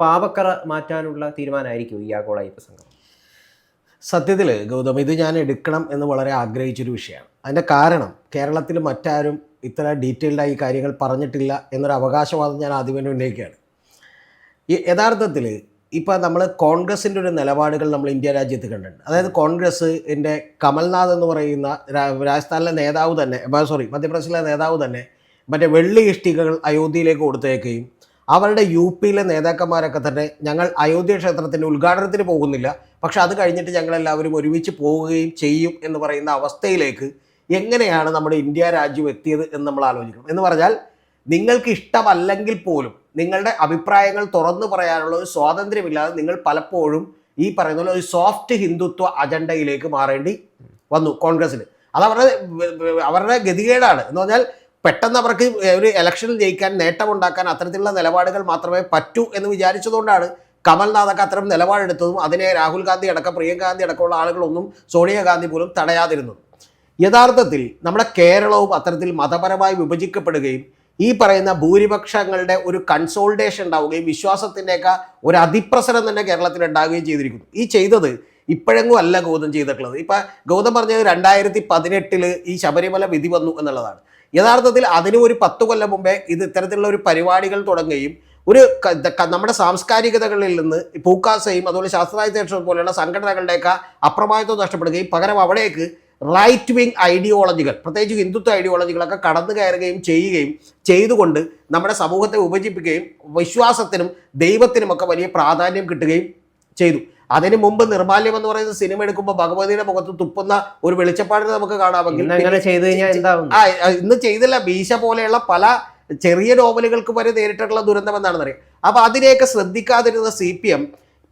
പാവക്കറ മാറ്റാനുള്ള തീരുമാനമായിരിക്കും ഈ ആഗോള അയ്യപ്പ സംഘം സത്യത്തിൽ ഗൗതം ഇത് ഞാൻ എടുക്കണം എന്ന് വളരെ ആഗ്രഹിച്ചൊരു വിഷയമാണ്. അതിന്റെ കാരണം കേരളത്തിൽ മറ്റാരും ഇത്ര ഡീറ്റെയിൽഡായി കാര്യങ്ങൾ പറഞ്ഞിട്ടില്ല എന്നൊരു അവകാശവാദം ഞാൻ ആദ്യമേ ഉന്നയിക്കുകയാണ്. ഈ യഥാർത്ഥത്തിൽ ഇപ്പോൾ നമ്മൾ കോൺഗ്രസിന്റെ ഒരു നിലപാടുകൾ നമ്മൾ ഇന്ത്യ രാജ്യത്ത് കണ്ടിട്ടുണ്ട്. അതായത് കോൺഗ്രസ് എന്റെ കമൽനാഥ് എന്ന് പറയുന്ന രാജസ്ഥാനിലെ നേതാവ് തന്നെ സോറി മധ്യപ്രദേശിലെ നേതാവ് തന്നെ മറ്റേ വെള്ളി ഇഷ്ടികകൾ അയോധ്യയിലേക്ക് കൊടുത്തേക്കുകയും അവരുടെ യു പിയിലെ നേതാക്കന്മാരൊക്കെ തന്നെ ഞങ്ങൾ അയോധ്യ ക്ഷേത്രത്തിന്റെ ഉദ്ഘാടനത്തിന് പോകുന്നില്ല. പക്ഷെ അത് കഴിഞ്ഞിട്ട് ഞങ്ങളെല്ലാവരും ഒരുമിച്ച് പോവുകയും ചെയ്യും എന്ന് പറയുന്ന അവസ്ഥയിലേക്ക് എങ്ങനെയാണ് നമ്മുടെ ഇന്ത്യ രാജ്യം എത്തിയത് എന്ന് നമ്മൾ ആലോചിക്കണം. എന്ന് പറഞ്ഞാൽ നിങ്ങൾക്ക് ഇഷ്ടമല്ലെങ്കിൽ പോലും നിങ്ങളുടെ അഭിപ്രായങ്ങൾ തുറന്നു പറയാനുള്ള ഒരു സ്വാതന്ത്ര്യമില്ലാതെ നിങ്ങൾ പലപ്പോഴും ഈ പറയുന്ന ഒരു സോഫ്റ്റ് ഹിന്ദുത്വ അജണ്ടയിലേക്ക് മാറേണ്ടി വന്നു കോൺഗ്രസ്സിന്. അത് അവരുടെ അവരുടെ ഗതികേടാണ്. എന്ന് പറഞ്ഞാൽ പെട്ടെന്ന് അവർക്ക് ഒരു ഇലക്ഷനിൽ ജയിക്കാൻ നേട്ടമുണ്ടാക്കാൻ അത്തരത്തിലുള്ള നിലപാടുകൾ മാത്രമേ പറ്റൂ എന്ന് വിചാരിച്ചതുകൊണ്ടാണ് കമൽനാഥൊക്കെ അത്തരം നിലപാടെടുത്തതും. അതിനെ രാഹുൽ ഗാന്ധി അടക്കം പ്രിയങ്ക ഗാന്ധി അടക്കമുള്ള ആളുകളൊന്നും സോണിയാഗാന്ധി പോലും തടയാതിരുന്നത്. യഥാർത്ഥത്തിൽ നമ്മുടെ കേരളവും അത്തരത്തിൽ മതപരമായി വിഭജിക്കപ്പെടുകയും ഈ പറയുന്ന ഭൂരിപക്ഷങ്ങളുടെ ഒരു കൺസോൾട്ടേഷൻ ഉണ്ടാവുകയും വിശ്വാസത്തിന്റെയൊക്കെ ഒരു അതിപ്രസരം തന്നെ കേരളത്തിൽ ഉണ്ടാവുകയും ചെയ്തിരിക്കുന്നു. ഈ ചെയ്തത് ഇപ്പോഴെങ്ങും അല്ല ഗൗതം ചെയ്തിട്ടുള്ളത്. ഇപ്പം ഗൗതം പറഞ്ഞത് രണ്ടായിരത്തി പതിനെട്ടിൽ ഈ ശബരിമല വിധി വന്നു എന്നുള്ളതാണ്. യഥാർത്ഥത്തിൽ അതിന് ഒരു പത്ത് കൊല്ലം മുമ്പേ ഇത് ഇത്തരത്തിലുള്ള ഒരു പരിപാടികൾ തുടങ്ങുകയും ഒരു നമ്മുടെ സാംസ്കാരികതകളിൽ നിന്ന് പൂക്കാസയും അതുപോലെ ശാസ്ത്രായുധ പോലെയുള്ള സംഘടനകളുടെയൊക്കെ അപ്രമാദിത്വം നഷ്ടപ്പെടുകയും പകരം അവിടേക്ക് റൈറ്റ് വിങ് ഐഡിയോളജികൾ പ്രത്യേകിച്ച് ഹിന്ദുത്വ ഐഡിയോളജികളൊക്കെ കടന്നു കയറുകയും ചെയ്യുകയും ചെയ്തുകൊണ്ട് നമ്മുടെ സമൂഹത്തെ വിഭജിപ്പിക്കുകയും വിശ്വാസത്തിനും ദൈവത്തിനുമൊക്കെ വലിയ പ്രാധാന്യം കിട്ടുകയും ചെയ്തു. അതിന് മുമ്പ് നിർമാല്യം എന്ന് പറയുന്ന സിനിമ എടുക്കുമ്പോൾ ഭഗവതിയുടെ മുഖത്ത് തുപ്പുന്ന ഒരു വെളിച്ചപ്പാടിനെ നമുക്ക് കാണാമെങ്കിൽ ആ ഇന്ന് ചെയ്തില്ല. ബീശ പോലെയുള്ള പല ചെറിയ നോവലുകൾക്ക് വരെ നേരിട്ടുള്ള ദുരന്തം എന്നാണ് അറിയാം അപ്പൊ അതിനെയൊക്കെ ശ്രദ്ധിക്കാതിരുന്ന സി പി എം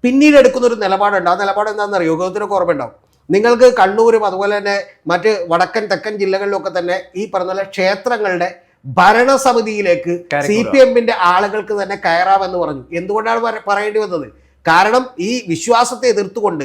പിന്നീട് എടുക്കുന്ന ഒരു നിലപാടുണ്ട്. ആ നിലപാട് എന്താണെന്ന് അറിയോ യോഗത്തിനൊക്കെ ഓർമ്മയുണ്ടാവും. നിങ്ങൾക്ക് കണ്ണൂരും അതുപോലെ തന്നെ മറ്റ് വടക്കൻ തെക്കൻ ജില്ലകളിലൊക്കെ തന്നെ ഈ പറഞ്ഞ പോലെ ക്ഷേത്രങ്ങളുടെ ഭരണസമിതിയിലേക്ക് സി പി എമ്മിന്റെ ആളുകൾക്ക് തന്നെ കയറാമെന്ന് പറഞ്ഞു. എന്തുകൊണ്ടാണ് പറ- പറയേണ്ടി വന്നത്? കാരണം ഈ വിശ്വാസത്തെ എതിർത്തുകൊണ്ട്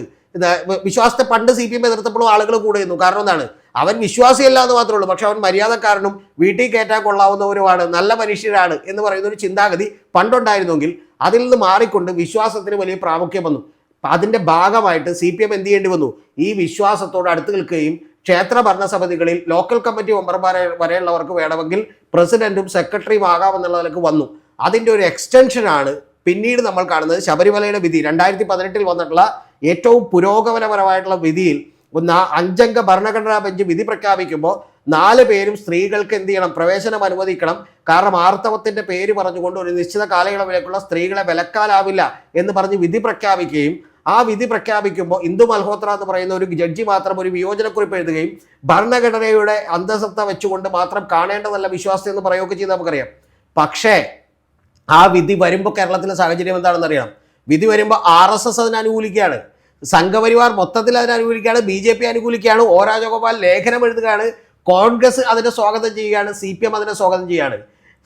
വിശ്വാസത്തെ പണ്ട് സി പി എം എതിർത്തപ്പോഴും ആളുകൾ കൂടെ ഇരുന്നു കാരണം എന്താണ്? അവൻ വിശ്വാസിയല്ല എന്ന് മാത്രമേ ഉള്ളൂ. പക്ഷെ അവൻ മര്യാദക്കാരനും വീട്ടിൽ കയറ്റാൻ കൊള്ളാവുന്നവരുമാണ് നല്ല മനുഷ്യരാണ് എന്ന് പറയുന്ന ഒരു ചിന്താഗതി പണ്ടുണ്ടായിരുന്നെങ്കിൽ അതിൽ നിന്ന് മാറിക്കൊണ്ട് വിശ്വാസത്തിന് വലിയ പ്രാമുഖ്യം വന്നു. അതിന്റെ ഭാഗമായിട്ട് സി പി എം എന്ത് ചെയ്യേണ്ടി വന്നു? ഈ വിശ്വാസത്തോട് അടുത്ത് നിൽക്കുകയും ക്ഷേത്ര ഭരണസമിതികളിൽ ലോക്കൽ കമ്മിറ്റി മെമ്പർമാരെ വരെയുള്ളവർക്ക് വേണമെങ്കിൽ പ്രസിഡന്റും സെക്രട്ടറിയും ആകാമെന്നുള്ള നിലയ്ക്ക് വന്നു. അതിന്റെ ഒരു എക്സ്റ്റൻഷനാണ് പിന്നീട് നമ്മൾ കാണുന്നത് ശബരിമലയുടെ വിധി. രണ്ടായിരത്തി പതിനെട്ടിൽ വന്നിട്ടുള്ള ഏറ്റവും പുരോഗമനപരമായിട്ടുള്ള വിധിയിൽ ഒന്ന് അഞ്ചംഗ ഭരണഘടനാ ബെഞ്ച് വിധി പ്രഖ്യാപിക്കുമ്പോൾ നാല് പേരും സ്ത്രീകൾക്ക് എന്ത് ചെയ്യണം? പ്രവേശനം അനുവദിക്കണം. കാരണം ആർത്തവത്തിന്റെ പേര് പറഞ്ഞുകൊണ്ട് ഒരു നിശ്ചിത കാലയളവിലേക്കുള്ള സ്ത്രീകളെ വിലക്കാലാവില്ല എന്ന് പറഞ്ഞ് വിധി പ്രഖ്യാപിക്കുകയും ആ വിധി പ്രഖ്യാപിക്കുമ്പോൾ ഇന്ദു മൽഹോത്ര എന്ന് പറയുന്ന ഒരു ജഡ്ജി മാത്രം ഒരു വിയോജനക്കുറിപ്പ് എഴുതുകയും ഭരണഘടനയുടെ അന്തസത്ത വെച്ചുകൊണ്ട് മാത്രം കാണേണ്ടതല്ല വിശ്വാസം എന്ന് പറയുകയൊക്കെ ചെയ്ത് നമുക്കറിയാം. പക്ഷേ ആ വിധി വരുമ്പോൾ കേരളത്തിലെ സാഹചര്യം എന്താണെന്ന് അറിയണം. വിധി വരുമ്പോൾ ആർ എസ് എസ് അതിനെ അനുകൂലിക്കുകയാണ്. സംഘപരിവാർ മൊത്തത്തിൽ അതിനെ അനുകൂലിക്കുകയാണ്. ബി ജെ പി അനുകൂലിക്കുകയാണ്. ഒ രാജഗോപാൽ ലേഖനം എഴുതുകയാണ്. കോൺഗ്രസ് അതിനെ സ്വാഗതം ചെയ്യുകയാണ്. സി പി എം അതിനെ സ്വാഗതം ചെയ്യുകയാണ്.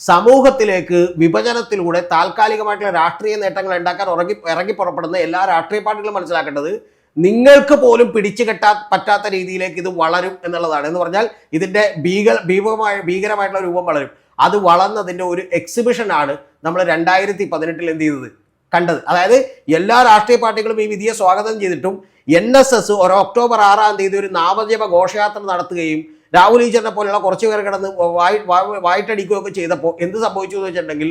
സമൂഹത്തിലേക്ക് വിഭജനത്തിലൂടെ താൽക്കാലികമായിട്ടുള്ള രാഷ്ട്രീയ നേട്ടങ്ങൾ ഉണ്ടാക്കാൻ ഉറങ്ങി ഇറങ്ങി പുറപ്പെടുന്ന എല്ലാ രാഷ്ട്രീയ പാർട്ടികളും മനസ്സിലാക്കേണ്ടത് നിങ്ങൾക്ക് പോലും പിടിച്ചു കെട്ടാ പറ്റാത്ത രീതിയിലേക്ക് ഇത് വളരും എന്നുള്ളതാണ്. എന്ന് പറഞ്ഞാൽ ഇതിന്റെ ഭീകര ഭീകരമായ ഭീകരമായിട്ടുള്ള രൂപം വളരും. അത് വളർന്നതിന്റെ ഒരു എക്സിബിഷനാണ് നമ്മൾ രണ്ടായിരത്തി പതിനെട്ടിൽ എന്ത് ചെയ്തത്? കണ്ടത്. അതായത് എല്ലാ രാഷ്ട്രീയ പാർട്ടികളും ഈ വിധിയെ സ്വാഗതം ചെയ്തിട്ടും എൻ എസ് എസ് ഒരു ഒക്ടോബർ ആറാം തീയതി ഒരു നാമജപ ഘോഷയാത്ര നടത്തുകയും രാഹുൽ ഈശ്വരനെ പോലെയുള്ള കുറച്ച് പേർ കിടന്ന് വായി വായിട്ടടിക്കുകയൊക്കെ ചെയ്തപ്പോൾ എന്ത് സംഭവിച്ചു എന്ന് വെച്ചിട്ടുണ്ടെങ്കിൽ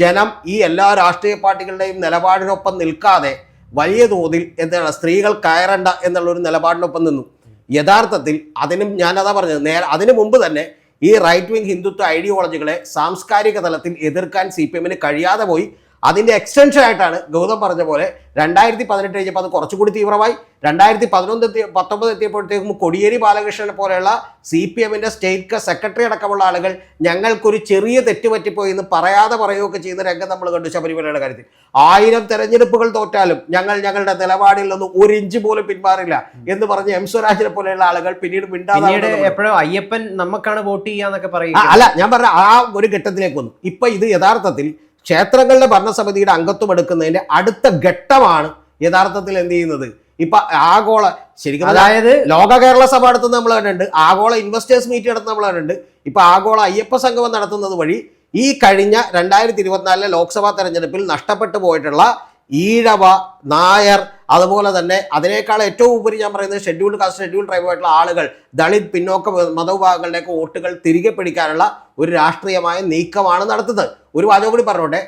ജനം ഈ എല്ലാ രാഷ്ട്രീയ പാർട്ടികളുടെയും നിലപാടിനൊപ്പം നിൽക്കാതെ വലിയ തോതിൽ എന്താണ് സ്ത്രീകൾ കയറണ്ട എന്നുള്ള ഒരു നിലപാടിനൊപ്പം നിന്നു. യഥാർത്ഥത്തിൽ അതിനും ഞാനതാ പറഞ്ഞത് നേരെ അതിനു മുമ്പ് തന്നെ ഈ റൈറ്റ് വിങ് ഹിന്ദുത്വ ഐഡിയോളജികളെ സാംസ്കാരിക തലത്തിൽ എതിർക്കാൻ സി പി എമ്മിന് കഴിയാതെ പോയി അതിന്റെ എക്സ്റ്റൻഷൻ ആയിട്ടാണ് ഗൗതം പറഞ്ഞ പോലെ രണ്ടായിരത്തി പതിനെട്ട് കഴിഞ്ഞപ്പോൾ അത് കുറച്ചുകൂടി തീവ്രമായി. രണ്ടായിരത്തി പതിനൊന്ന് എത്തി പത്തൊമ്പത് എത്തിയപ്പോഴത്തേക്കും കൊടിയേരി ബാലകൃഷ്ണനെ പോലെയുള്ള സി പി എമ്മിന്റെ സ്റ്റേറ്റ് സെക്രട്ടറി അടക്കമുള്ള ആളുകൾ ഞങ്ങൾക്കൊരു ചെറിയ തെറ്റ് പറ്റിപ്പോയി എന്ന് പറയാതെ പറയുകയൊക്കെ ചെയ്യുന്ന രംഗം നമ്മൾ കണ്ടു ശബരിമലയുടെ കാര്യത്തിൽ. ആയിരം തെരഞ്ഞെടുപ്പുകൾ തോറ്റാലും ഞങ്ങൾ ഞങ്ങളുടെ നിലപാടിൽ നിന്ന് ഒരു ഇഞ്ച് പോലും പിന്മാറില്ല എന്ന് പറഞ്ഞ് എം സ്വരാജിനെ പോലെയുള്ള ആളുകൾ പിന്നീട് പിന്നീട് മിണ്ടാതെ എപ്പോഴും അയ്യപ്പൻ നമുക്കാണ് വോട്ട് ചെയ്യാന്നൊക്കെ പറയുക പറയും അല്ല ഞാൻ പറഞ്ഞ ആ ഒരു ഘട്ടത്തിലേക്ക് വന്നു. ഇപ്പൊ ഇത് യഥാർത്ഥത്തിൽ ക്ഷേത്രങ്ങളുടെ ഭരണസമിതിയുടെ അംഗത്വം എടുക്കുന്നതിന്റെ അടുത്ത ഘട്ടമാണ് യഥാർത്ഥത്തിൽ എന്ത് ചെയ്യുന്നത്? ഇപ്പൊ ആഗോള ശരിക്കും അതായത് ലോക കേരള സഭ നടത്തുന്നത് നമ്മൾ കണ്ടിട്ടുണ്ട് ആഗോള ഇൻവെസ്റ്റേഴ്സ് മീറ്റ് നടത്തുന്നത് നമ്മൾ കണ്ടിട്ടുണ്ട്. ഇപ്പൊ ആഗോള അയ്യപ്പ സംഗമം നടത്തുന്നത് വഴി ഈ കഴിഞ്ഞ രണ്ടായിരത്തി ഇരുപത്തിനാലിലെ ലോക്സഭാ തെരഞ്ഞെടുപ്പിൽ നഷ്ടപ്പെട്ടു പോയിട്ടുള്ള ഈഴവ നായർ അതുപോലെ തന്നെ അതിനേക്കാൾ ഏറ്റവും ഉപരി ഞാൻ പറയുന്നത് ഷെഡ്യൂൾഡ് കാസ്റ്റ് ഷെഡ്യൂൾഡ് ട്രൈബ് ആയിട്ടുള്ള ആളുകൾ ദളിത് പിന്നോക്ക മതവിഭാഗങ്ങളുടെയൊക്കെ വോട്ടുകൾ തിരികെ പിടിക്കാനുള്ള ഒരു രാഷ്ട്രീയമായ നീക്കമാണ് നടത്തുന്നത്. ഒരു വാചകം കൂടി പറഞ്ഞോട്ടെ?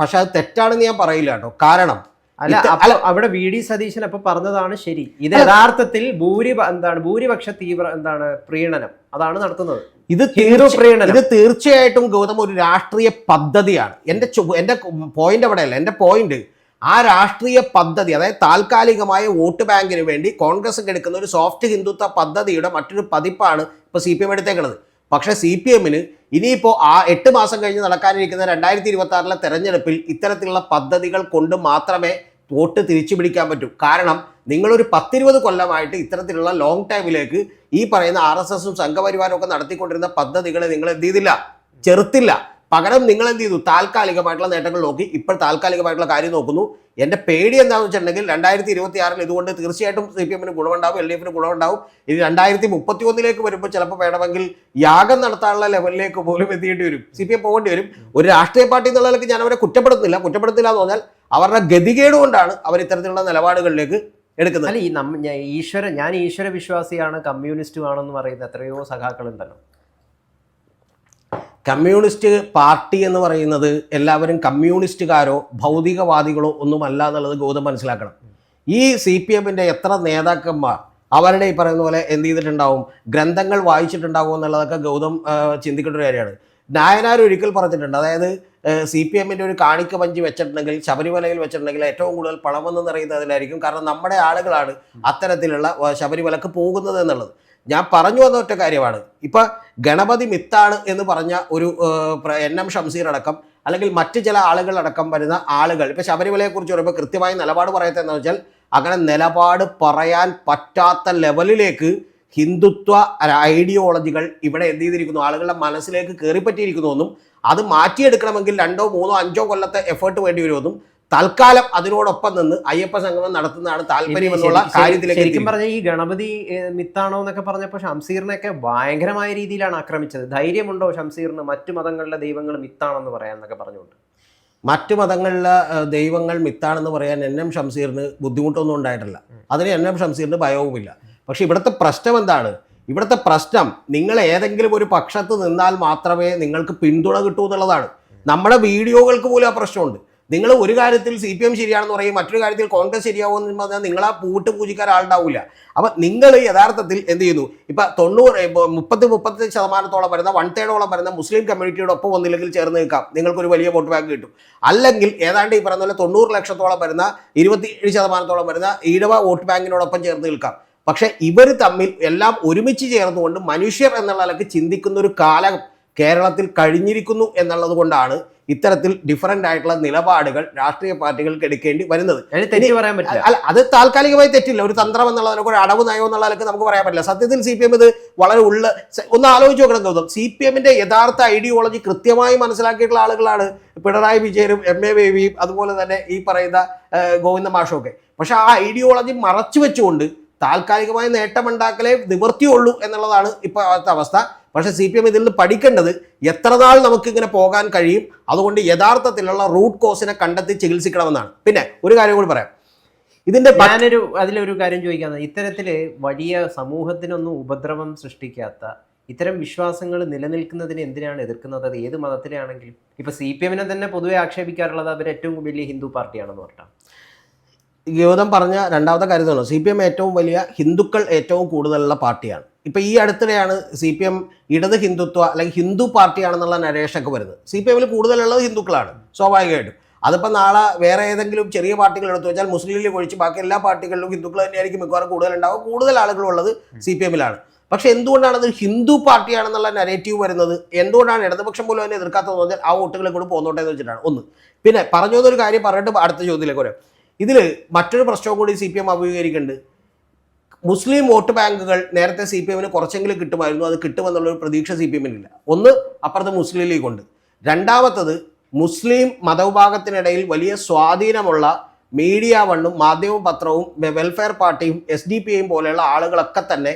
പക്ഷെ അത് തെറ്റാണെന്ന് ഞാൻ പറയില്ല കേട്ടോ. കാരണം അല്ല അപ്പൊ അവിടെ വി ഡി സതീശൻ അപ്പൊ പറഞ്ഞതാണ് ശരി. ഇത് യഥാർത്ഥത്തിൽ ഭൂരി എന്താണ് ഭൂരിപക്ഷ തീവ്ര എന്താണ് പ്രീണനം. അതാണ് നടത്തുന്നത്. ഇത് പ്രീണനം. ഇത് തീർച്ചയായിട്ടും ഗൗതം ഒരു രാഷ്ട്രീയ പദ്ധതിയാണ്. എന്റെ എന്റെ പോയിന്റ് അവിടെയല്ല എന്റെ പോയിന്റ് ആ രാഷ്ട്രീയ പദ്ധതി അതായത് താൽക്കാലികമായ വോട്ട് ബാങ്കിന് വേണ്ടി കോൺഗ്രസ് എടുക്കുന്ന ഒരു സോഫ്റ്റ് ഹിന്ദുത്വ പദ്ധതിയുടെ മറ്റൊരു പതിപ്പാണ് ഇപ്പോൾ സി പി എം എടുത്തേക്കുന്നത് പക്ഷേ സി പി എമ്മിന് ഇനിയിപ്പോൾ ആ എട്ട് മാസം കഴിഞ്ഞ് നടക്കാനിരിക്കുന്ന രണ്ടായിരത്തി ഇരുപത്തി ആറിലെ തെരഞ്ഞെടുപ്പിൽ ഇത്തരത്തിലുള്ള പദ്ധതികൾ കൊണ്ട് മാത്രമേ വോട്ട് തിരിച്ചു പിടിക്കാൻ പറ്റൂ. കാരണം നിങ്ങളൊരു പത്തിരുപത് കൊല്ലമായിട്ട് ഇത്തരത്തിലുള്ള ലോങ് ടൈമിലേക്ക് ഈ പറയുന്ന ആർ എസ് എസും സംഘപരിവാരവും ഒക്കെ നടത്തിക്കൊണ്ടിരുന്ന പദ്ധതികളെ നിങ്ങൾ എന്ത് ചെയ്തില്ല? ചെറുത്തില്ല. പകരം നിങ്ങൾ എന്ത് ചെയ്തു? താൽക്കാലികമായിട്ടുള്ള നേട്ടങ്ങൾ നോക്കി. ഇപ്പോൾ താൽക്കാലികമായിട്ടുള്ള കാര്യം നോക്കുന്നു. എന്റെ പേടി എന്താണെന്ന് വെച്ചിട്ടുണ്ടെങ്കിൽ രണ്ടായിരത്തി ഇരുപത്തി ആറിൽ ഇതുകൊണ്ട് തീർച്ചയായിട്ടും സി പി എമ്മിന് ഗുണമുണ്ടാവും എൽ ഡി എഫിന് ഗുണമുണ്ടാവും. ഇനി രണ്ടായിരത്തി മുപ്പത്തി ഒന്നിലേക്ക് വരുമ്പോൾ ചിലപ്പോൾ വേണമെങ്കിൽ യാഗം നടത്താനുള്ള ലെവലിലേക്ക് പോലും എത്തിയേണ്ടി വരും. സി പി എം പോകേണ്ടി വരും. ഒരു രാഷ്ട്രീയ പാർട്ടി എന്നുള്ള നിലയ്ക്ക് ഞാൻ അവരെ കുറ്റപ്പെടുത്തുന്നില്ല. കുറ്റപ്പെടുത്തില്ല എന്ന് പറഞ്ഞാൽ അവരുടെ ഗതികേട് കൊണ്ടാണ് അവർ ഇത്തരത്തിലുള്ള നിലപാടുകളിലേക്ക് എടുക്കുന്നത്. അല്ല ഈ ഈശ്വര ഞാൻ ഈശ്വര വിശ്വാസിയാണ് കമ്മ്യൂണിസ്റ്റുമാണെന്ന് പറയുന്ന എത്രയോ സഖാക്കളുണ്ടല്ലോ. കമ്മ്യൂണിസ്റ്റ് പാർട്ടി എന്ന് പറയുന്നത് എല്ലാവരും കമ്മ്യൂണിസ്റ്റുകാരോ ഭൗതികവാദികളോ ഒന്നുമല്ല എന്നുള്ളത് ഗൗതം മനസ്സിലാക്കണം. ഈ സി പി എമ്മിന്റെ എത്ര നേതാക്കന്മാർ അവരുടെ ഈ പറയുന്ന പോലെ എന്ത് ചെയ്തിട്ടുണ്ടാവും? ഗ്രന്ഥങ്ങൾ വായിച്ചിട്ടുണ്ടാവും എന്നുള്ളതൊക്കെ ഗൗതം ചിന്തിക്കേണ്ട ഒരു കാര്യമാണ്. നായനാർ ഒരിക്കൽ പറഞ്ഞിട്ടുണ്ട് അതായത് സി പി എമ്മിന്റെ ഒരു കാണിക്ക പഞ്ചി വെച്ചിട്ടുണ്ടെങ്കിൽ ശബരിമലയിൽ വെച്ചിട്ടുണ്ടെങ്കിൽ ഏറ്റവും കൂടുതൽ പണമെന്ന് നിറയുന്നതിലായിരിക്കും. കാരണം നമ്മുടെ ആളുകളാണ് അത്തരത്തിലുള്ള ശബരിമലക്ക് പോകുന്നത് എന്നുള്ളത്. ഞാൻ പറഞ്ഞു വന്ന ഒറ്റ കാര്യമാണ്. ഇപ്പൊ ഗണപതി മിത്താണ് എന്ന് പറഞ്ഞ ഒരു എൻ എം ഷംസീർ അടക്കം അല്ലെങ്കിൽ മറ്റ് ചില ആളുകൾ അടക്കം വരുന്ന ആളുകൾ ഇപ്പൊ ശബരിമലയെ കുറിച്ച് പറയുമ്പോൾ കൃത്യമായി നിലപാട് പറയത്തെ എന്ന് വെച്ചാൽ അങ്ങനെ നിലപാട് പറയാൻ പറ്റാത്ത ലെവലിലേക്ക് ഹിന്ദുത്വ ഐഡിയോളജികൾ ഇവിടെ എന്ത് ചെയ്തിരിക്കുന്നു? ആളുകളുടെ മനസ്സിലേക്ക് കയറിപ്പറ്റിയിരിക്കുന്നു എന്നും അത് മാറ്റിയെടുക്കണമെങ്കിൽ രണ്ടോ മൂന്നോ അഞ്ചോ കൊല്ലത്തെ എഫേർട്ട് വേണ്ടി വരുമെന്നും തൽക്കാലം അതിനോടൊപ്പം നിന്ന് അയ്യപ്പ സംഗമം നടത്തുന്നതാണ് താല്പര്യം എന്നുള്ള കാര്യത്തിലേക്ക് ശരിക്കും. പറഞ്ഞ ഈ ഗണപതി മിത്താണോ എന്നൊക്കെ പറഞ്ഞപ്പോൾ ഷംസീറിനെയൊക്കെ ഭയങ്കരമായ രീതിയിലാണ് ആക്രമിച്ചത്. ധൈര്യമുണ്ടോ ഷംസീറിന് മറ്റു മതങ്ങളിലെ ദൈവങ്ങൾ മിത്താണെന്ന് പറയാന്നൊക്കെ പറഞ്ഞുകൊണ്ട്? മറ്റു മതങ്ങളിലെ ദൈവങ്ങൾ മിത്താണെന്ന് പറയാൻ എൻ എം ഷംസീറിന് ബുദ്ധിമുട്ടൊന്നും ഉണ്ടായിട്ടില്ല. അതിന് എൻ എം ഷംസീറിന് ഭയവുമില്ല. പക്ഷെ ഇവിടുത്തെ പ്രശ്നം എന്താണ്? ഇവിടുത്തെ പ്രശ്നം നിങ്ങൾ ഏതെങ്കിലും ഒരു പക്ഷത്ത് നിന്നാൽ മാത്രമേ നിങ്ങൾക്ക് പിന്തുണ കിട്ടൂ എന്നുള്ളതാണ്. നമ്മുടെ വീഡിയോകൾക്ക് പോലും ആ പ്രശ്നമുണ്ട്. നിങ്ങൾ ഒരു കാര്യത്തിൽ സി പി എം ശരിയാണെന്ന് പറയും മറ്റൊരു കാര്യത്തിൽ കോൺഗ്രസ് ശരിയാവുമെന്ന് പറഞ്ഞാൽ നിങ്ങൾ ആ പൂട്ട് പൂജിക്കാൻ ആളുണ്ടാവില്ല അപ്പം നിങ്ങൾ യഥാർത്ഥത്തിൽ എന്ത് ചെയ്യുന്നു? ഇപ്പം തൊണ്ണൂറ് മുപ്പത്തി മുപ്പത്തി ശതമാനത്തോളം വരുന്ന വൺ തേർഡോളം വരുന്ന മുസ്ലിം കമ്മ്യൂണിറ്റിയുടെ ഒപ്പം ഒന്നില്ലെങ്കിൽ ചേർന്ന് നിൽക്കാം. നിങ്ങൾക്കൊരു വലിയ വോട്ട് ബാങ്ക് കിട്ടും. അല്ലെങ്കിൽ ഏതാണ്ട് ഈ പറയുന്ന പോലെ തൊണ്ണൂറ് ലക്ഷത്തോളം വരുന്ന ഇരുപത്തി ഏഴ് ശതമാനത്തോളം വരുന്ന ഈഴവ വോട്ട് ബാങ്കിനോടൊപ്പം ചേർന്ന് നിൽക്കാം. പക്ഷേ ഇവർ തമ്മിൽ എല്ലാം ഒരുമിച്ച് ചേർന്നുകൊണ്ട് മനുഷ്യർ എന്നുള്ള നിലയ്ക്ക് ചിന്തിക്കുന്ന ഒരു കാലം കേരളത്തിൽ കഴിഞ്ഞിരിക്കുന്നു എന്നുള്ളത് കൊണ്ടാണ് ഇത്തരത്തിൽ ഡിഫറന്റ് ആയിട്ടുള്ള നിലപാടുകൾ രാഷ്ട്രീയ പാർട്ടികൾക്ക് എടുക്കേണ്ടി വരുന്നത്. പറയാൻ പറ്റില്ല. അല്ല അത് താൽക്കാലികമായി തെറ്റില്ല. ഒരു തന്ത്രം എന്നുള്ളതിനെ കൂടെ ഒരു അടവ് നയം എന്നുള്ള നിലയ്ക്ക് നമുക്ക് പറയാൻ പറ്റില്ല. സത്യത്തിൽ സി പി എം ഇത് വളരെ ഉള്ള ഒന്ന് ആലോചിച്ച് നോക്കണം തോന്നും സി പി എമ്മിന്റെ യഥാർത്ഥ ഐഡിയോളജി കൃത്യമായി മനസ്സിലാക്കിയിട്ടുള്ള ആളുകളാണ് പിണറായി വിജയനും എം എ ബേബിയും അതുപോലെ തന്നെ ഈ പറയുന്ന ഗോവിന്ദ മാഷൊക്കെ ഒക്കെ. പക്ഷെ ആ ഐഡിയോളജി മറച്ചു വെച്ചുകൊണ്ട് താൽക്കാലികമായ നേട്ടമുണ്ടാക്കലേ നിവർത്തിയുള്ളൂ എന്നുള്ളതാണ് ഇപ്പോഴത്തെ അവസ്ഥ. പക്ഷേ സി പി എം ഇതിൽ നിന്ന് പഠിക്കേണ്ടത് എത്ര നാൾ നമുക്കിങ്ങനെ പോകാൻ കഴിയും? അതുകൊണ്ട് യഥാർത്ഥത്തിലുള്ള റൂട്ട് കോസിനെ കണ്ടെത്തി ചികിത്സിക്കണമെന്നാണ്. പിന്നെ ഒരു കാര്യം കൂടി പറയാം. ഇതിന്റെ ഞാനൊരു അതിലൊരു കാര്യം ചോദിക്കാന്ന് ഇത്തരത്തിൽ വലിയ സമൂഹത്തിനൊന്നും ഉപദ്രവം സൃഷ്ടിക്കാത്ത ഇത്തരം വിശ്വാസങ്ങൾ നിലനിൽക്കുന്നതിന് എന്തിനാണ് എതിർക്കുന്നത്? അത് ഏത് മതത്തിലാണെങ്കിലും. ഇപ്പൊ സി പി എമ്മിനെ തന്നെ പൊതുവെ ആക്ഷേപിക്കാറുള്ളത് അവർ ഏറ്റവും വലിയ ഹിന്ദു പാർട്ടിയാണെന്ന് പറഞ്ഞാൽ ഗൗതം പറഞ്ഞ രണ്ടാമത്തെ കാര്യം തന്നെ സി പി എം ഏറ്റവും വലിയ ഹിന്ദുക്കൾ ഏറ്റവും കൂടുതലുള്ള പാർട്ടിയാണ്. ഇപ്പം ഈ അടുത്തിടെയാണ് സി പി എം ഇടത് ഹിന്ദുത്വ അല്ലെങ്കിൽ ഹിന്ദു പാർട്ടിയാണെന്നുള്ള നരേഷൊക്കെ വരുന്നത്. സി പി എമ്മിൽ കൂടുതലുള്ളത് ഹിന്ദുക്കളാണ് സ്വാഭാവികമായിട്ടും. അതിപ്പോൾ നാളെ വേറെ ഏതെങ്കിലും ചെറിയ പാർട്ടികൾ എടുത്തു വെച്ചാൽ മുസ്ലിം ലീഗ് ഒഴിച്ച് ബാക്കി എല്ലാ പാർട്ടികളിലും ഹിന്ദുക്കൾ തന്നെയായിരിക്കും മിക്കവാറും കൂടുതലുണ്ടാവും കൂടുതൽ ആളുകളുള്ളത് സി പി എമ്മിലാണ് പക്ഷേ എന്തുകൊണ്ടാണ് അത് ഹിന്ദു പാർട്ടിയാണെന്നുള്ള നരേറ്റീവ് വരുന്നത്? എന്തുകൊണ്ടാണ് ഇടതുപക്ഷം പോലും അതിനെ എതിർക്കാത്തതെന്ന് പറഞ്ഞാൽ ആ വോട്ടുകളെ കൂടെ പോന്നോട്ടെ എന്ന് വെച്ചിട്ടാണ്. ഒന്ന്. പിന്നെ പറഞ്ഞു ഒരു കാര്യം പറഞ്ഞിട്ട് അടുത്ത ചോദ്യത്തിലേക്ക് വരാം. ഇതിൽ മറ്റൊരു പ്രശ്നം കൂടി സി പി എം അഭിമുഖീകരിക്കുന്നുണ്ട്. മുസ്ലിം വോട്ട് ബാങ്കുകൾ നേരത്തെ സി പി എമ്മിന് കുറച്ചെങ്കിലും കിട്ടുമായിരുന്നു. അത് കിട്ടുമെന്നുള്ളൊരു പ്രതീക്ഷ സി പി എമ്മിനില്ല ഒന്ന് അപ്പുറത്ത് മുസ്ലിം ലീഗ് ഉണ്ട് രണ്ടാമത്തത് മുസ്ലിം മതവിഭാഗത്തിനിടയിൽ വലിയ സ്വാധീനമുള്ള മീഡിയ വണ്ണും മാധ്യമ പത്രവും വെൽഫെയർ പാർട്ടിയും എസ് ഡി പി ഐയും പോലെയുള്ള ആളുകളൊക്കെ തന്നെ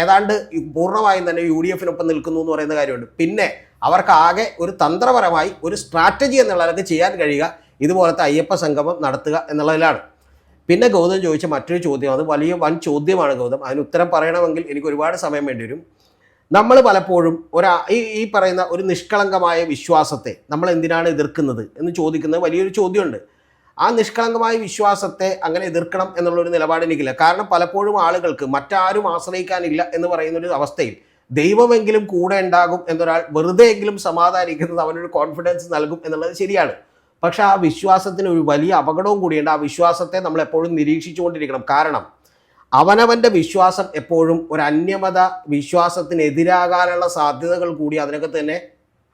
ഏതാണ്ട് പൂർണമായും തന്നെ യു ഡി എഫിനൊപ്പം നിൽക്കുന്നു എന്ന് പറയുന്ന കാര്യമുണ്ട്. പിന്നെ അവർക്ക് ആകെ ഒരു തന്ത്രപരമായി ഒരു സ്ട്രാറ്റജി എന്നുള്ളതൊക്കെ ചെയ്യാൻ കഴിയുക. ഇതുപോലത്തെ അയ്യപ്പ സംഗമം നടത്തുക എന്നുള്ളതിലാണ്. പിന്നെ ഗൗതം ചോദിച്ച മറ്റൊരു ചോദ്യം അത് വലിയ വൻ ചോദ്യമാണ് ഗൗതം. അതിന് ഉത്തരം പറയണമെങ്കിൽ എനിക്ക് ഒരുപാട് സമയം വേണ്ടി വരും. നമ്മൾ പലപ്പോഴും ഒരാ ഈ ഈ പറയുന്ന ഒരു നിഷ്കളങ്കമായ വിശ്വാസത്തെ നമ്മൾ എന്തിനാണ് എതിർക്കുന്നത് എന്ന് ചോദിക്കുന്നത് വലിയൊരു ചോദ്യമുണ്ട്. ആ നിഷ്കളങ്കമായ വിശ്വാസത്തെ അങ്ങനെ എതിർക്കണം എന്നുള്ളൊരു നിലപാട് എനിക്കില്ല. കാരണം പലപ്പോഴും ആളുകൾക്ക് മറ്റാരും ആശ്രയിക്കാനില്ല എന്ന് പറയുന്ന ഒരു അവസ്ഥയിൽ ദൈവമെങ്കിലും കൂടെ ഉണ്ടാകും എന്നൊരാൾ വെറുതെ എങ്കിലും സമാധാനിക്കുന്നത് അവനൊരു കോൺഫിഡൻസ് നൽകും എന്നുള്ളത് ശരിയാണ്. പക്ഷെ ആ വിശ്വാസത്തിന് ഒരു വലിയ അപകടവും കൂടിയുണ്ട്. ആ വിശ്വാസത്തെ നമ്മൾ എപ്പോഴും നിരീക്ഷിച്ചുകൊണ്ടിരിക്കണം. കാരണം അവനവന്റെ വിശ്വാസം എപ്പോഴും ഒരു അന്യമത വിശ്വാസത്തിനെതിരാകാനുള്ള സാധ്യതകൾ കൂടി അതിനകത്ത് തന്നെ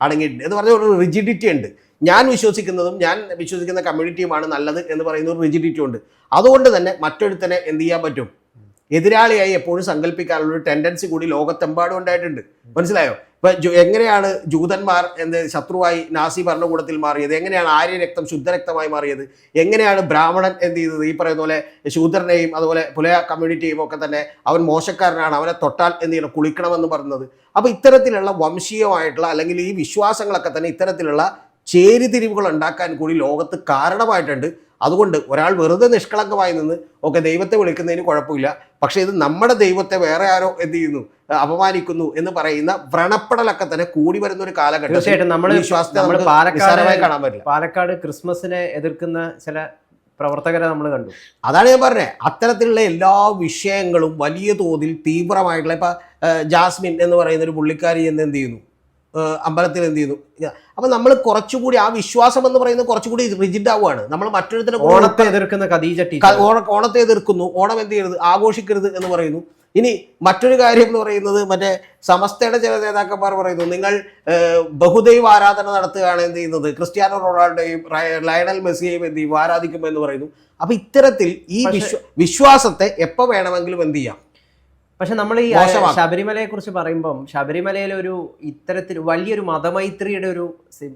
അടങ്ങിയിട്ടുണ്ട്. എന്ന് പറഞ്ഞാൽ ഒരു റിജിഡിറ്റി ഉണ്ട്. ഞാൻ വിശ്വസിക്കുന്നതും ഞാൻ വിശ്വസിക്കുന്ന കമ്മ്യൂണിറ്റിയുമാണ് നല്ലത് എന്ന് പറയുന്ന ഒരു റിജിഡിറ്റി ഉണ്ട്. അതുകൊണ്ട് തന്നെ മറ്റൊരുത്തനെ എന്ത് ചെയ്യാൻ പറ്റും? എതിരാളിയായി എപ്പോഴും സങ്കല്പിക്കാനുള്ള ഒരു ടെൻഡൻസി കൂടി ലോകത്തെമ്പാടും ഉണ്ടായിട്ടുണ്ട്. മനസ്സിലായോ? ഇപ്പൊ എങ്ങനെയാണ് ജൂതന്മാർ എന്ത് ശത്രുവായി നാസി ഭരണകൂടത്തിൽ മാറിയത്? എങ്ങനെയാണ് ആര്യ ആര്യരക്തം ശുദ്ധരക്തമായി മാറിയത്? എങ്ങനെയാണ് ബ്രാഹ്മണൻ എന്ത് ചെയ്തത്? ഈ പറയുന്ന പോലെ ശൂദ്രനെയും അതുപോലെ പുലയ കമ്മ്യൂണിറ്റിയും ഒക്കെ തന്നെ അവൻ മോശക്കാരനാണ് അവനെ തൊട്ടാൽ എന്ത് ചെയ്യണം? കുളിക്കണമെന്ന് പറഞ്ഞത്. അപ്പൊ ഇത്തരത്തിലുള്ള വംശീയമായിട്ടുള്ള അല്ലെങ്കിൽ ഈ വിശ്വാസങ്ങളൊക്കെ തന്നെ ഇത്തരത്തിലുള്ള ചേരിതിരിവുകൾ ഉണ്ടാക്കാൻ കൂടി ലോകത്ത് കാരണമായിട്ടുണ്ട്. അതുകൊണ്ട് ഒരാൾ വെറുതെ നിഷ്കളങ്കമായി നിന്ന് ഒക്കെ ദൈവത്തെ വിളിക്കുന്നതിന് കുഴപ്പമില്ല. പക്ഷേ ഇത് നമ്മുടെ ദൈവത്തെ വേറെ ആരോ എന്ത് ചെയ്യുന്നു അപമാനിക്കുന്നു എന്ന് പറയുന്ന വ്രണപ്പെടലൊക്കെ തന്നെ കൂടി വരുന്ന ഒരു കാലഘട്ടം തീർച്ചയായിട്ടും നമ്മൾ നമ്മൾ നമുക്ക് പാലക്കാട് കാണാൻ പറ്റില്ല. പാലക്കാട് ക്രിസ്മസിനെ എതിർക്കുന്ന ചില പ്രവർത്തകരെ നമ്മൾ കണ്ടു. അതാണ് ഞാൻ പറഞ്ഞത് അത്തരത്തിലുള്ള എല്ലാ വിഷയങ്ങളും വലിയ തോതിൽ തീവ്രമായിട്ടുള്ള ഇപ്പൊ ജാസ്മിൻ എന്ന് പറയുന്ന ഒരു പുള്ളിക്കാരി എന്ന് എന്ത് ചെയ്യുന്നു? അമ്പലത്തിൽ എന്ത് ചെയ്യുന്നു അപ്പൊ നമ്മൾ കുറച്ചുകൂടി ആ വിശ്വാസം എന്ന് പറയുന്നത് കുറച്ചുകൂടി റിജിഡ് ആവുകയാണ്. നമ്മൾ മറ്റൊരുത്തിനെ ഓണത്തെ എതിർക്കുന്ന ഖദീജ ഓണത്തെ എതിർക്കുന്നു. ഓണം എന്ത് ചെയ്യരുത്? ആഘോഷിക്കരുത് എന്ന് പറയുന്നു. ഇനി മറ്റൊരു കാര്യം എന്ന് പറയുന്നത് മറ്റേ സമസ്തയുടെ ചില നേതാക്കന്മാർ പറയുന്നു നിങ്ങൾ ബഹുദൈവ ആരാധന നടത്തുകയാണ് എന്ത് ചെയ്യുന്നത്? ക്രിസ്ത്യാനോ റൊണാൾഡോയും ലയണൽ മെസ്സിയെയും എന്ത് ചെയ്യും? ആരാധിക്കുമ്പോൾ എന്ന് പറയുന്നു. അപ്പൊ ഇത്തരത്തിൽ ഈ വിശ്വാസത്തെ എപ്പോൾ വേണമെങ്കിലും എന്ത് ചെയ്യാം? പക്ഷെ നമ്മൾ ഈ ശബരിമലയെ കുറിച്ച് പറയുമ്പം ശബരിമലയിലെ ഒരു ഇത്തരത്തിൽ വലിയൊരു മതമൈത്രിയുടെ ഒരു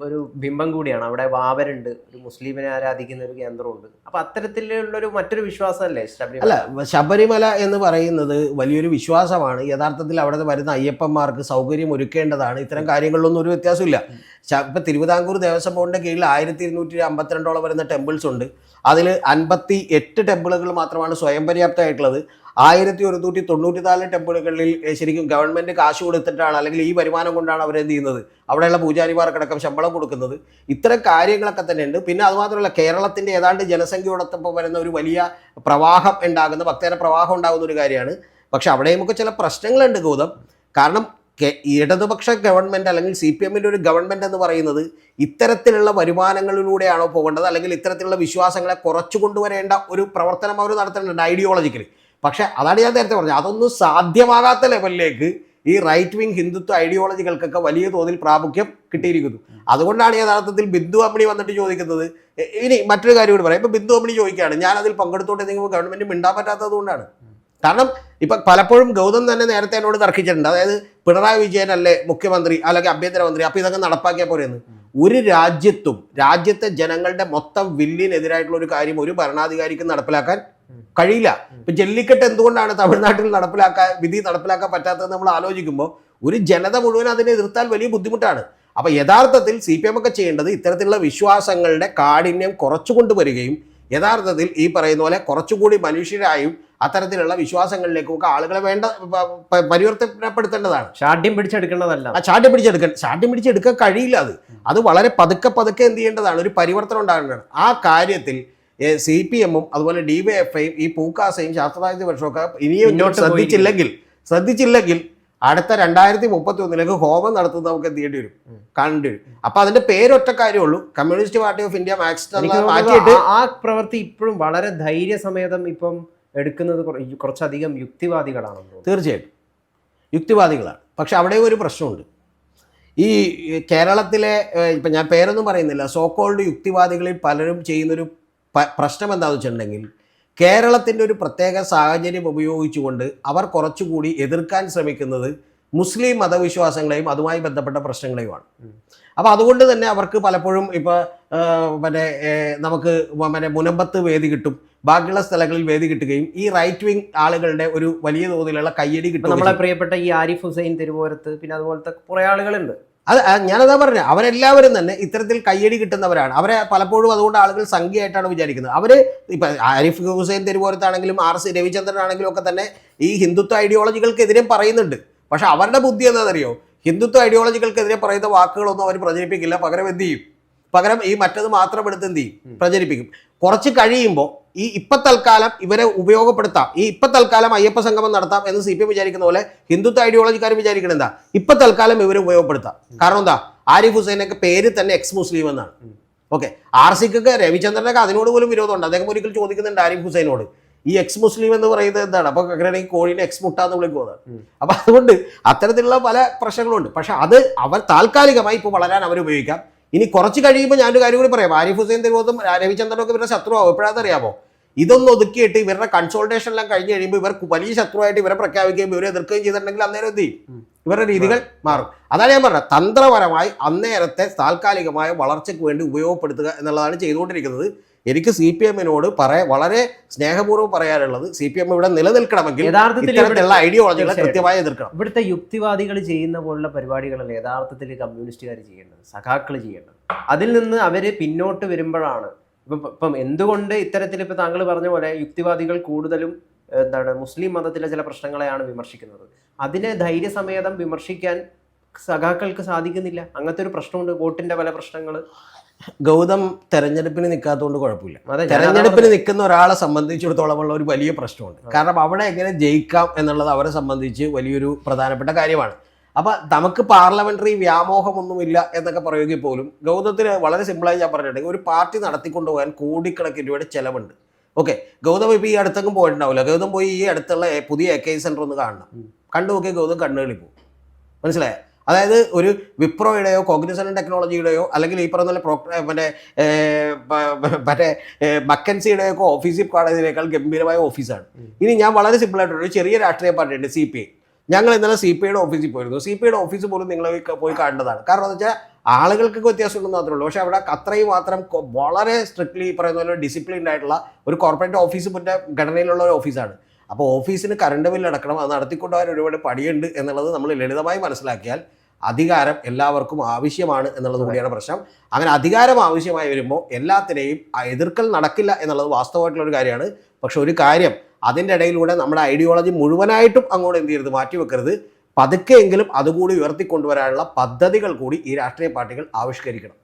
ഒരു ബിംബം കൂടിയാണ്. അവിടെ വാവരുണ്ട് ഒരു മുസ്ലിമിനെ ആരാധിക്കുന്ന ഒരു കേന്ദ്രമുണ്ട്. അപ്പൊ അത്തരത്തിലുള്ള ഒരു മറ്റൊരു വിശ്വാസമല്ലേ ശബരിമല? അല്ല ശബരിമല എന്ന് പറയുന്നത് വലിയൊരു വിശ്വാസമാണ്. യഥാർത്ഥത്തിൽ അവിടെ വരുന്ന അയ്യപ്പന്മാർക്ക് സൗകര്യം ഒരുക്കേണ്ടതാണ്. ഇത്തരം കാര്യങ്ങളിലൊന്നും ഒരു വ്യത്യാസമില്ല ഇപ്പൊ തിരുവിതാംകൂർ ദേവസ്വം ബോർഡിന്റെ കീഴിൽ ആയിരത്തി ഇരുന്നൂറ്റി അമ്പത്തിരണ്ടോളം വരുന്ന ടെമ്പിൾസ് ഉണ്ട്. അതിൽ അൻപത്തി എട്ട് ടെമ്പിളുകൾ മാത്രമാണ് സ്വയം പര്യാപ്തമായിട്ടുള്ളത്. ആയിരത്തി ഒരുന്നൂറ്റി തൊണ്ണൂറ്റി നാല് ടെമ്പിളുകളിൽ ശരിക്കും ഗവൺമെന്റ് കാശ് കൊടുത്തിട്ടാണ് അല്ലെങ്കിൽ ഈ വരുമാനം കൊണ്ടാണ് അവരെന്ത് ചെയ്യുന്നത്? അവിടെയുള്ള പൂജാരിമാർക്കടക്കം ശമ്പളം കൊടുക്കുന്നത്. ഇത്തരം കാര്യങ്ങളൊക്കെ തന്നെ ഉണ്ട് പിന്നെ അതുമാത്രമല്ല കേരളത്തിന്റെ ഏതാണ്ട് ജനസംഖ്യയോടൊപ്പം വരുന്ന ഒരു വലിയ പ്രവാഹം ഉണ്ടാകുന്ന ഭക്തരുടെ പ്രവാഹം ഉണ്ടാകുന്ന ഒരു കാര്യമാണ്. പക്ഷെ അവിടെ നമുക്ക് ചില പ്രശ്നങ്ങളുണ്ട് ഗൗതം. കാരണം ഇടതുപക്ഷ ഗവൺമെന്റ് അല്ലെങ്കിൽ സി പി എമ്മിന്റെ ഒരു ഗവൺമെന്റ് എന്ന് പറയുന്നത് ഇത്തരത്തിലുള്ള വരുമാനങ്ങളിലൂടെയാണോ പോകേണ്ടത്? അല്ലെങ്കിൽ ഇത്തരത്തിലുള്ള വിശ്വാസങ്ങളെ കുറച്ചു കൊണ്ടുവരേണ്ട ഒരു പ്രവർത്തനം അവർ നടത്തുന്നുണ്ട് ഐഡിയോളജിക്കലി പക്ഷേ അതാണ് ഞാൻ നേരത്തെ പറഞ്ഞത്. അതൊന്നും സാധ്യമാകാത്ത ലെവലിലേക്ക് ഈ റൈറ്റ് വിങ് ഹിന്ദുത്വ ഐഡിയോളജികൾക്കൊക്കെ വലിയ തോതിൽ പ്രാമുഖ്യം കിട്ടിയിരിക്കുന്നു. അതുകൊണ്ടാണ് യഥാർത്ഥത്തിൽ ബിന്ദു അമ്മിണി വന്നിട്ട് ചോദിക്കുന്നത്. ഇനി മറ്റൊരു കാര്യം കൂടി പറയാം. ഇപ്പം ബിന്ദു അമ്മിണി ചോദിക്കുകയാണ്. ഞാൻ അതിൽ പങ്കെടുത്തോണ്ട് നിങ്ങൾ ഗവൺമെന്റ് മിണ്ടാൻ പറ്റാത്തത് കൊണ്ടാണ്. കാരണം ഇപ്പൊ പലപ്പോഴും ഗൗതം തന്നെ നേരത്തെ എന്നോട് തർക്കിച്ചിട്ടുണ്ട്. അതായത് പിണറായി വിജയൻ അല്ലേ മുഖ്യമന്ത്രി അല്ലെങ്കിൽ ആഭ്യന്തരമന്ത്രി അപ്പൊ ഇതൊക്കെ നടപ്പാക്കിയാൽ പോരെന്ന്. ഒരു രാജ്യത്തും രാജ്യത്തെ ജനങ്ങളുടെ മൊത്തം വില്ലിനെതിരായിട്ടുള്ള ഒരു കാര്യം ഒരു ഭരണാധികാരിക്കും നടപ്പിലാക്കാൻ കഴിയില്ല. ഇപ്പൊ ജല്ലിക്കെട്ട് എന്തുകൊണ്ടാണ് തമിഴ്നാട്ടിൽ നടപ്പിലാക്കാൻ വിധി നടപ്പിലാക്കാൻ പറ്റാത്തത് നമ്മൾ ആലോചിക്കുമ്പോൾ ഒരു ജനത മുഴുവൻ അതിനെ എതിർത്താൽ വലിയ ബുദ്ധിമുട്ടാണ്. അപ്പൊ യഥാർത്ഥത്തിൽ സി പി എം ഒക്കെ ചെയ്യേണ്ടത് ഇത്തരത്തിലുള്ള വിശ്വാസങ്ങളുടെ കാഠിന്യം കുറച്ചു കൊണ്ടുവരികയും യഥാർത്ഥത്തിൽ ഈ പറയുന്ന പോലെ കുറച്ചുകൂടി മനുഷ്യരായും അത്തരത്തിലുള്ള വിശ്വാസങ്ങളിലേക്കൊക്കെ ആളുകളെ വേണ്ട പരിവർത്തനപ്പെടുത്തേണ്ടതാണ്. ഷാഠ്യം പിടിച്ചെടുക്കേണ്ടതല്ല. ആ ഷാഠ്യം പിടിച്ചെടുക്കാൻ ഷാഠ്യം പിടിച്ചെടുക്കാൻ കഴിയില്ല അത്. അത് വളരെ പതുക്കെ പതുക്കെ എന്ത് ചെയ്യേണ്ടതാണ്? ഒരു പരിവർത്തനം ഉണ്ടാകേണ്ടതാണ്. ആ കാര്യത്തിൽ സി പി എമ്മും അതുപോലെ ഡി വൈ എഫ് ഐയും ഈ പൂക്കാസയും ശാസ്ത്രസാഹിത്യ വർഷമൊക്കെ ഇനിയും ശ്രദ്ധിച്ചില്ലെങ്കിൽ ശ്രദ്ധിച്ചില്ലെങ്കിൽ അടുത്ത രണ്ടായിരത്തി മുപ്പത്തി ഒന്നിലേക്ക് ഹോമം നടത്തുന്നത് നമുക്ക് എന്ത് ചെയ്യേണ്ടി വരും? കാണേണ്ടി വരും. അപ്പൊ അതിന്റെ പേരൊറ്റ കാര്യമുള്ളൂ. Communist party of India Marxist മാറ്റിയിട്ട് ആ പ്രവൃത്തി ഇപ്പോഴും വളരെ ധൈര്യസമേതം ഇപ്പം എടുക്കുന്നത് കുറ- കുറച്ചധികം യുക്തിവാദികളാണെന്ന് തീർച്ചയായിട്ടും യുക്തിവാദികളാണ്. പക്ഷെ അവിടെ ഒരു പ്രശ്നമുണ്ട്. ഈ കേരളത്തിലെ ഇപ്പം ഞാൻ പേരൊന്നും പറയുന്നില്ല. സോക്കോൾഡ് യുക്തിവാദികളിൽ പലരും ചെയ്യുന്നൊരു പ- പ്രശ്നം എന്താണെന്ന് വെച്ചിട്ടുണ്ടെങ്കിൽ കേരളത്തിന്റെ ഒരു പ്രത്യേക സാഹചര്യം ഉപയോഗിച്ചുകൊണ്ട് അവർ കുറച്ചുകൂടി എതിർക്കാൻ ശ്രമിക്കുന്നത് മുസ്ലിം മതവിശ്വാസങ്ങളെയും അതുമായി ബന്ധപ്പെട്ട പ്രശ്നങ്ങളെയുമാണ്. അപ്പോൾ അതുകൊണ്ട് തന്നെ അവർക്ക് പലപ്പോഴും ഇപ്പോൾ പിന്നെ നമുക്ക് പിന്നെ മുനമ്പത്ത് വേദി കിട്ടും. ബാക്കിയുള്ള സ്ഥലങ്ങളിൽ വേദി കിട്ടുകയും ഈ റൈറ്റ് വിങ് ആളുകളുടെ ഒരു വലിയ തോതിലുള്ള കയ്യടി കിട്ടും നമ്മളെ പ്രിയപ്പെട്ട ഈ ആരിഫ് ഹുസൈൻ തിരുവോരത്ത് പിന്നെ അതുപോലത്തെ കുറേ ആളുകളുണ്ട്. അത് ഞാനതാ പറഞ്ഞത് അവരെല്ലാവരും തന്നെ ഇത്തരത്തിൽ കയ്യടി കിട്ടുന്നവരാണ്. അവരെ പലപ്പോഴും അതുകൊണ്ട് ആളുകൾ സംഖ്യയായിട്ടാണ് വിചാരിക്കുന്നത്. അവർ ഇപ്പൊ ആരിഫ് ഹുസൈൻ തിരുവോരത്താണെങ്കിലും ആർ സി രവിചന്ദ്രൻ ആണെങ്കിലും ഒക്കെ തന്നെ ഈ ഹിന്ദുത്വ ഐഡിയോളജികൾക്കെതിരെ പറയുന്നുണ്ട്. പക്ഷെ അവരുടെ ബുദ്ധി എന്താണെന്നറിയോ? ഹിന്ദുത്വ ഐഡിയോളജികൾക്കെതിരെ പറയുന്ന വാക്കുകളൊന്നും അവർ പ്രചരിപ്പിക്കില്ല. പകരം എന്ത് ചെയ്യും? പകരം ഈ മറ്റത് മാത്രം എടുത്ത് എന്ത് ചെയ്യും? പ്രചരിപ്പിക്കും. കുറച്ച് കഴിയുമ്പോൾ ഈ ഇപ്പൊ തൽക്കാലം ഇവരെ ഉപയോഗപ്പെടുത്താം. ഈ ഇപ്പൊ തൽക്കാലം അയ്യപ്പ സംഗമം നടത്താം എന്ന് സി പി എം വിചാരിക്കുന്ന പോലെ ഹിന്ദുത്വ ഐഡിയോളജിക്കാർ വിചാരിക്കണം എന്താ? ഇപ്പൊ തൽക്കാലം ഇവരെ ഉപയോഗപ്പെടുത്താം. കാരണം എന്താ? ആരിഫ് ഹുസൈനൊക്കെ പേര് തന്നെ എക്സ് മുസ്ലിം എന്നാണ്. ഓക്കെ. ആർ സിക്കൊക്കെ രവിചന്ദ്രനൊക്കെ അതിനോട് പോലും വിരോധമുണ്ട്. അദ്ദേഹം ഒരിക്കൽ ചോദിക്കുന്നുണ്ട് ആരിഫ് ഹുസൈനോട്. ഈ എക്സ് മുസ്ലിം എന്ന് പറയുന്നത് എന്താണ്? അപ്പൊ അങ്ങനെയാണെങ്കിൽ കോഴിനെ എക്സ് മുട്ടാന്ന് വിളിക്കുന്നത് അപ്പൊ അതുകൊണ്ട് അത്തരത്തിലുള്ള പല പ്രശ്നങ്ങളുണ്ട്. പക്ഷെ അത് അവർ താൽക്കാലികമായി ഇപ്പോൾ വളരാൻ അവർ ഉപയോഗിക്കാം. ഇനി കുറച്ച് കഴിയുമ്പോൾ ഞാനൊരു കാര്യം കൂടി പറയാം. ആരിഫ് ഹുസൈൻ തിരുവോത്തും രവിചന്ദ്രനും ഒക്കെ ഇവരുടെ ശത്രുവാകും എപ്പോഴാണെന്ന് അറിയാമോ ഇതൊന്നും ഒതുക്കിയിട്ട് ഇവരുടെ കൺസോൾട്ടേഷൻ എല്ലാം കഴിഞ്ഞ് കഴിയുമ്പോൾ ഇവർ വലിയ ശത്രുവായിട്ട് ഇവരെ പ്രഖ്യാപിക്കുകയും ഇവരെ എതിർക്കുകയും ചെയ്തിട്ടുണ്ടെങ്കിൽ അന്നേരം എന്ത് ചെയ്യും? ഇവരുടെ രീതികൾ മാറും. അതാണ് ഞാൻ പറഞ്ഞത്. തന്ത്രപരമായി അന്നേരത്തെ താൽക്കാലികമായ വളർച്ചയ്ക്ക് വേണ്ടി ഉപയോഗപ്പെടുത്തുക എന്നുള്ളതാണ് ചെയ്തുകൊണ്ടിരിക്കുന്നത്. എനിക്ക് സി പി എമ്മിനോട് പറയാ വളരെ സ്നേഹപൂർവം പറയാനുള്ളത് സി പി എം ഇവിടെ നിലനിൽക്കണമെങ്കിൽ ഇത്തരത്തിലുള്ള ഐഡിയോളജികളെ കൃത്യമായി എതിർക്കണം. ഇവിടുത്തെ യുക്തിവാദികൾ ചെയ്യുന്ന പോലുള്ള പരിപാടികളല്ല യഥാർത്ഥത്തിൽ കമ്മ്യൂണിസ്റ്റുകാർ ചെയ്യേണ്ടത് സഖാക്കൾ ചെയ്യേണ്ടത്. അതിൽ നിന്ന് അവർ പിന്നോട്ട് വരുമ്പോഴാണ്. ഇപ്പം ഇപ്പം എന്തുകൊണ്ട് ഇത്തരത്തിൽ ഇപ്പൊ താങ്കൾ പറഞ്ഞ പോലെ യുക്തിവാദികൾ കൂടുതലും എന്താണ് മുസ്ലിം മതത്തിലെ ചില പ്രശ്നങ്ങളെയാണ് വിമർശിക്കുന്നത്. അതിനെ ധൈര്യസമേതം വിമർശിക്കാൻ സഖാക്കൾക്ക് സാധിക്കുന്നില്ല. അങ്ങനത്തെ ഒരു പ്രശ്നമുണ്ട് വോട്ടിന്റെ പല പ്രശ്നങ്ങൾ ഗൗതം തെരഞ്ഞെടുപ്പിന് നിൽക്കാത്തതുകൊണ്ട് കുഴപ്പമില്ല. തെരഞ്ഞെടുപ്പിന് നിൽക്കുന്ന ഒരാളെ സംബന്ധിച്ചിടത്തോളമുള്ള ഒരു വലിയ പ്രശ്നമുണ്ട്. കാരണം അവിടെ എങ്ങനെ ജയിക്കാം എന്നുള്ളത് അവരെ സംബന്ധിച്ച് വലിയൊരു പ്രധാനപ്പെട്ട കാര്യമാണ്. അപ്പൊ നമുക്ക് പാർലമെന്ററി വ്യാമോഹമൊന്നുമില്ല എന്നൊക്കെ പറയുമെങ്കിൽ പോലും ഗൗതത്തിന് വളരെ സിമ്പിളായി ഞാൻ പറഞ്ഞിട്ടുണ്ടെങ്കിൽ ഒരു പാർട്ടി നടത്തിക്കൊണ്ടുപോകാൻ കോടിക്കണക്കിന് രൂപയുടെ ചെലവുണ്ട്. ഓക്കെ ഗൗതം ഇപ്പോൾ ഈ അടുത്തൊന്നും പോയിട്ടുണ്ടാവില്ല. ഗൗതം പോയി ഈ അടുത്തുള്ള പുതിയ എ കെ സെന്റർ ഒന്ന് കാണണം. കണ്ടു നോക്കിയാൽ ഗൗതം കണ്ണുകളിൽ പോകും. മനസ്സിലായോ? അതായത് ഒരു വിപ്രോയുടെയോ കോഗ്നിസൺ ടെക്നോളജിയുടെയോ അല്ലെങ്കിൽ ഈ പറഞ്ഞ പോലെ പ്രോ മറ്റേ മറ്റേ മക്കൻസിയുടെയോ ഒക്കെ ഓഫീസിൽ കാണുന്നതിനേക്കാൾ ഗംഭീരമായ ഓഫീസാണ് ഇനി ഞാൻ വളരെ സിമ്പിളായിട്ട് ഒരു ചെറിയ രാഷ്ട്രീയ പാർട്ടിയുണ്ട് സി പി ഐ. ഞങ്ങൾ ഇന്നലെ സി പി ഐയുടെ ഓഫീസിൽ പോയിരുന്നു. സി പി ഐയുടെ ഓഫീസ് പോലും നിങ്ങൾ പോയി കാണേണ്ടതാണ്. കാരണം എന്ന് വെച്ചാൽ ആളുകൾക്ക് വ്യത്യാസമുണ്ടെന്ന് മാത്രമേ ഉള്ളൂ. പക്ഷേ അവിടെ അത്രയും മാത്രം വളരെ സ്ട്രിക്ട്ലി പറയുന്ന പോലെ ഡിസിപ്ലിൻഡ് ആയിട്ടുള്ള ഒരു കോർപ്പറേറ്റ് ഓഫീസ് മറ്റേ ഘടനയിലുള്ള ഒരു ഓഫീസാണ് അപ്പോൾ ഓഫീസിന് കറണ്ട് ബില്ല് അടക്കണം അത് നടത്തിക്കൊണ്ടുപോകാൻ ഒരുപാട് പടിയുണ്ട് എന്നുള്ളത് നമ്മൾ ലളിതമായി മനസ്സിലാക്കിയാൽ അധികാരം എല്ലാവർക്കും ആവശ്യമാണ് എന്നുള്ളത് കൂടിയാണ് പ്രശ്നം. അങ്ങനെ അധികാരം ആവശ്യമായി വരുമ്പോൾ എല്ലാത്തിനെയും എതിർക്കൽ നടക്കില്ല എന്നുള്ളത് വാസ്തവമായിട്ടുള്ള ഒരു കാര്യമാണ്. പക്ഷെ ഒരു കാര്യം അതിന്റെ ഇടയിലൂടെ നമ്മുടെ ഐഡിയോളജി മുഴുവനായിട്ടും അങ്ങോട്ട് എന്ത് ചെയ്യരുത്? മാറ്റിവെക്കരുത്. പതുക്കെയെങ്കിലും അതുകൂടി ഉയർത്തിക്കൊണ്ടുവരാനുള്ള പദ്ധതികൾ കൂടി ഈ രാഷ്ട്രീയ പാർട്ടികൾ ആവിഷ്കരിക്കണം.